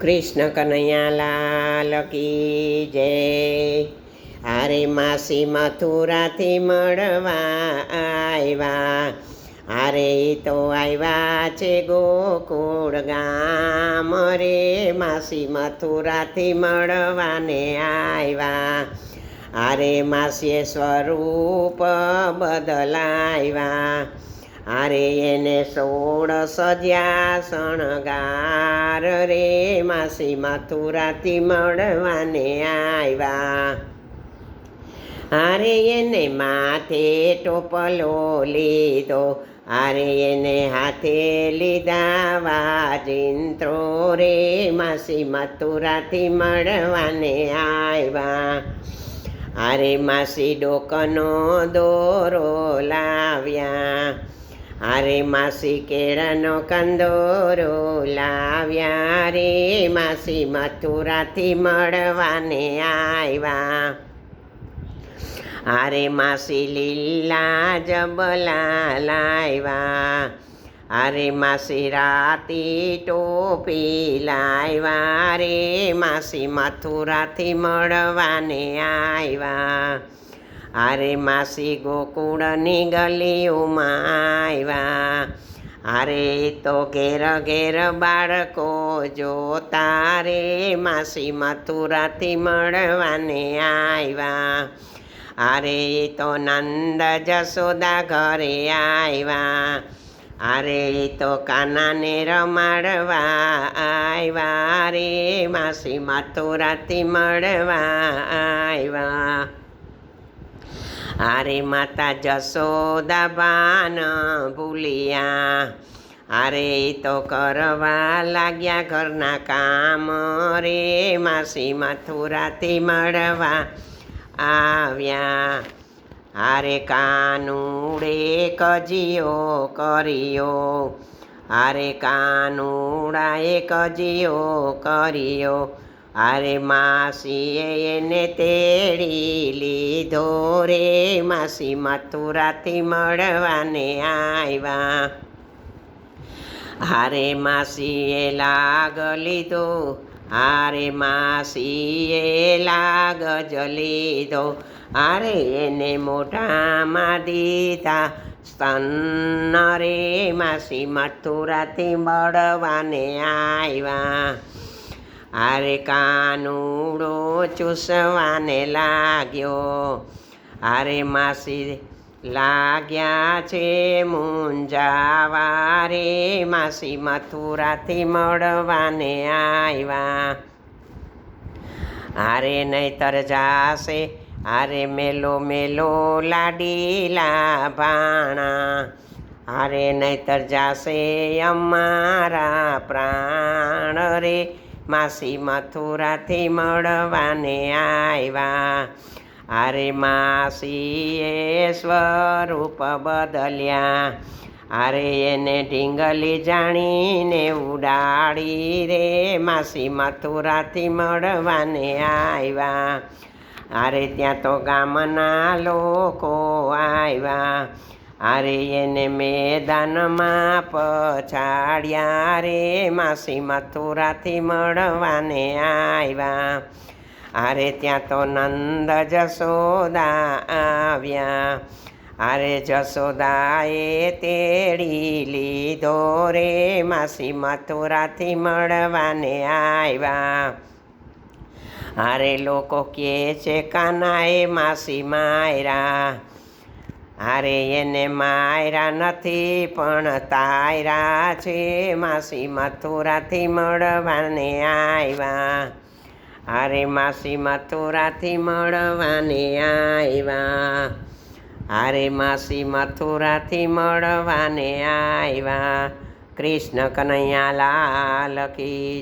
કૃષ્ણ કનૈયા લાલ કી જય. આરે માસી મથુરાથી મળવા આવ્યા. આરે તો આવ્યા છે ગોકુળ ગામ. રે માસી મથુરાથી મળવાને આવ્યા. આરે માસીએ સ્વરૂપ બદલાવ્યા. અરે એને સોળ સજ્યા શણગાર રે માસી મથુરાથી મળવાને આવ્યા અરે એને માથે ટોપલો લીધો અરે એને હાથે લીધા વાજિંત્રો રે માસી મથુરાથી મળવાને આવ્યા અરે માસી ડોકનો દોરો લાવ્યા. અરે માસી કેળાનો કંદોરો લાવ્યા રે, માસી મથુરાથી મળવાને આવ્યા. અરે માસી લીલા જબલા લાવ્યા. અરે માસી રાતી ટોપી લાવ્યા રે, માસી મથુરાથી મળવાને આવ્યા. અરે માસી ગોકુળની ગલીઓમાં આવ્યા. અરે તો ઘેર ઘેર બાળકો જોતા રે, માસી મથુરાથી મળવાને આવ્યા. અરે તો નંદ જસોદા ઘરે આવ્યા. અરે તો કાનાને રમાડવા આવ્યા રે, માસી મથુરાથી મળવા આવ્યા. અરે માતા જસોદા બાન ભૂલિયા. અરે તો કરવા લાગ્યા ઘરના કામ રે, માસી મથુરાથી મળવા આવ્યા. હારે કાનુડે કજિયો કર્યો હારે કાનુડાએ કજિયો કર્યો. અરે માસીએ એને તેડી લીધો રે. માસી મથુરાથી મળવાને આવ્યા. હારે માસીએ લાગ લીધો હારે માસીએ લાગ જ લીધો. અરે એને મોઢામાં દીધા, સ્તન રે માસી મથુરાથી મળવાને આવ્યા. અરે કાનુડો ચૂસવાને લાગ્યો. અરે માસી લાગ્યા છે મુંજાવા રે. માસી મથુરાથી મળવાને આવ્યા. અરે નહીતર જાશે અરે મેલો મેલો લાડીલા ભાણા. અરે નહીતર જાશે અમારા પ્રાણ રે. માસી મથુરાથી મળવાને આવ્યા. અરે માસીએ સ્વરૂપ બદલ્યા. આરે એને ઢીંગલી જાણીને ઉડાડી રે. માસી મથુરાથી મળવાને આવ્યા. અરે ત્યાં તો ગામના લોકો આવ્યા. અરે એને મેદાનમાં પછાડ્યા રે માસી મથુરાથી મળવાને આવ્યા. અરે ત્યાં તો નંદ જસોદા આવ્યા. અરે જસોદાએ તેડી લીધો રે માસી મથુરાથી મળવાને આવ્યા. અરે લોકો કહે છે કાનાએ માસી માયરા અરે એને માયરા નથી, પણ તાયરા છે. માસી મથુરાથી મળવાને આવ્યા. અરે માસી મથુરાથી મળવાને આવ્યા. અરે માસી મથુરાથી મળવાને આવ્યા. કૃષ્ણ કનૈયા લાલ કી